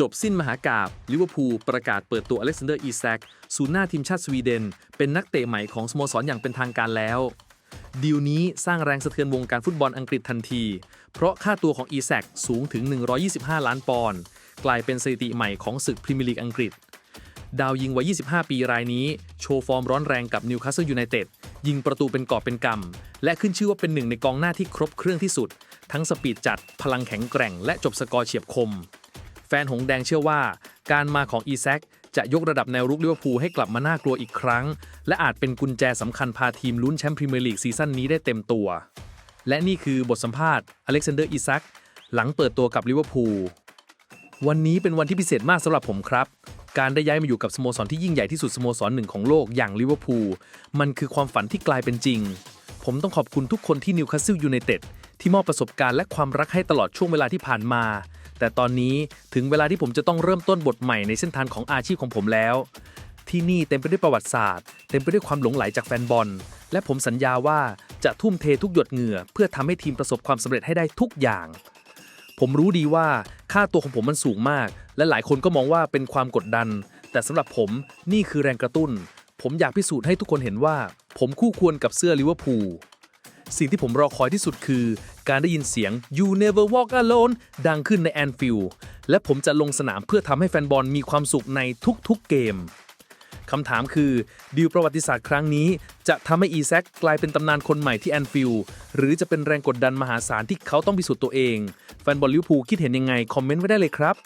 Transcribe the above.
จบสิ้นมหากาบลิเวอร์พูลประกาศเปิดตัวอเล็กซานเดอร์อีแซกศูนย์หน้าทีมชาติสวีเดน เป็นนักเตะใหม่ของสโมสรอย่างเป็นทางการแล้ว ดีลนี้สร้างแรงสะเทือนวงการฟุตบอลอังกฤษทันที เพราะค่าตัวของอีแซกสูงถึง 125 ล้านปอนด์กลายเป็นสถิติใหม่ของศึกพรีเมียร์ลีกอังกฤษ ดาวยิงวัย 25 ปีรายนี้ โชว์ฟอร์มร้อนแรงกับนิวคาสเซิลยูไนเต็ดยิงประตูเป็นกอบเป็นกำ และขึ้นชื่อว่าเป็นหนึ่งในกองหน้าที่ครบเครื่องที่สุด ทั้งสปีดจัดพลังแข็งแกร่ง และจบสกอร์เฉียบคม แฟนหงแดงเชื่อว่า การมาของอีแซกจะยกระดับแนวรุกลิเวอร์พูลให้กลับมาน่ากลัวอีกครั้ง และอาจเป็นกุญแจสำคัญพาทีมลุ้นแชมป์พรีเมียร์ลีกซีซั่นนี้ได้เต็มตัว และนี่คือบทสัมภาษณ์อเล็กซานเดอร์อีแซกหลังเปิดตัวกับลิเวอร์พูลวันนี้เป็นวันที่พิเศษมากสำหรับผมครับการได้ย้ายมาอยู่กับสโมสรที่ยิ่งใหญ่ที่สุดสโมสรหนึ่งของโลกอย่างลิเวอร์พูลมันคือความฝันที่กลายเป็นจริง ผมต้องขอบคุณทุกคนที่นิวคาสซิลยูไนเต็ดที่มอบประสบการณ์และความรักให้ตลอดช่วงเวลาที่ผ่านมา แต่ตอนนี้ถึงเวลาที่ผมจะต้องเริ่มต้นบทใหม่ในเส้นทางของอาชีพของผมแล้ว ที่นี่เต็มไปด้วยประวัติศาสตร์ เต็มไปด้วยความหลงไหลจากแฟนบอล และผมสัญญาว่าจะทุ่มเททุกหยดเหงื่อ เพื่อทำให้ทีมประสบความสำเร็จให้ได้ทุกอย่าง ผมรู้ดีว่าค่าตัวของผมมันสูงมาก และหลายคนก็มองว่าเป็นความกดดัน แต่สำหรับผมนี่คือแรงกระตุ้น ผมอยากพิสูจน์ให้ทุกคนเห็นว่า ผมคู่ควรกับเสื้อลิเวอร์พูล สิ่งที่ผมรอคอยที่สุดคือ การได้ยินเสียง You Never Walk Alone ดังขึ้นในแอนฟิลด์และผมจะลงสนามเพื่อทำให้แฟนบอลมีความสุขในทุกๆเกมคำถามคือดีลประวัติศาสตร์ครั้งนี้ จะทำให้อีแซคกลายเป็นตำนานคนใหม่ที่แอนฟิลด์หรือจะเป็นแรงกดดันมหาศาลที่เขาต้องพิสูจน์ตัวเอง แฟนบอลลิเวอร์พูลคิดเห็นยังไง คอมเมนต์ไว้ได้เลยครับ